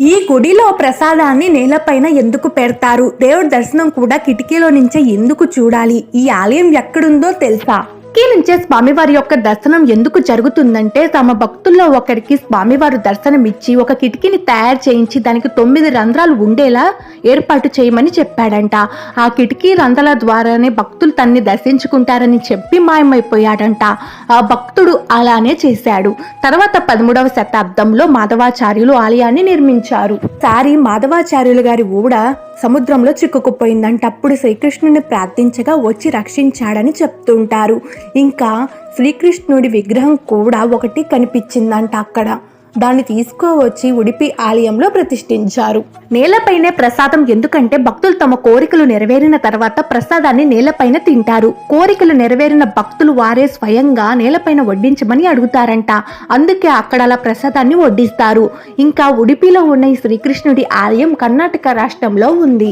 ఈ గుడిలో ప్రసాదాన్ని నేలపైన ఎందుకు పెడతారు? దేవుడి దర్శనం కూడా కిటికీలో నుంచే ఎందుకు చూడాలి? ఈ ఆలయం ఎక్కడుందో తెలుసా? నుంచే స్వామివారి యొక్క దర్శనం ఎందుకు జరుగుతుందంటే తమ భక్తుల్లో ఒకరికి స్వామివారు దర్శనం ఇచ్చి ఒక కిటికీని తయారు చేయించి దానికి తొమ్మిది రంధ్రాలు ఉండేలా ఏర్పాటు చేయమని చెప్పాడంట. ఆ కిటికీ రంధ్రాల ద్వారానే భక్తులు తన్ని దర్శించుకుంటారని చెప్పి మాయమైపోయాడంట. ఆ భక్తుడు అలానే చేశాడు. తర్వాత పదమూడవ శతాబ్దంలో మాధవాచార్యులు ఆలయాన్ని నిర్మించారు. సారి మాధవాచార్యులు గారి ఊడ సముద్రంలో చిక్కుకుపోయిందంట. అప్పుడు శ్రీకృష్ణుని ప్రార్థించగా వచ్చి రక్షించాడని చెప్తుంటారు. ఇంకా శ్రీకృష్ణుడి విగ్రహం కూడా ఒకటి కనిపించిందంట అక్కడ. దాన్ని తీసుకువచ్చి ఉడిపి ఆలయంలో ప్రతిష్ఠించారు. నేలపైనే ప్రసాదం ఎందుకంటే భక్తులు తమ కోరికలు నెరవేరిన తర్వాత ప్రసాదాన్ని నేలపైన తింటారు. కోరికలు నెరవేరిన భక్తులు వారే స్వయంగా నేలపైన వడ్డించమని అడుగుతారంట. అందుకే అక్కడ అలా ప్రసాదాన్ని వడ్డిస్తారు. ఇంకా ఉడిపిలో ఉన్న ఈ శ్రీకృష్ణుడి ఆలయం కర్ణాటక రాష్ట్రంలో ఉంది.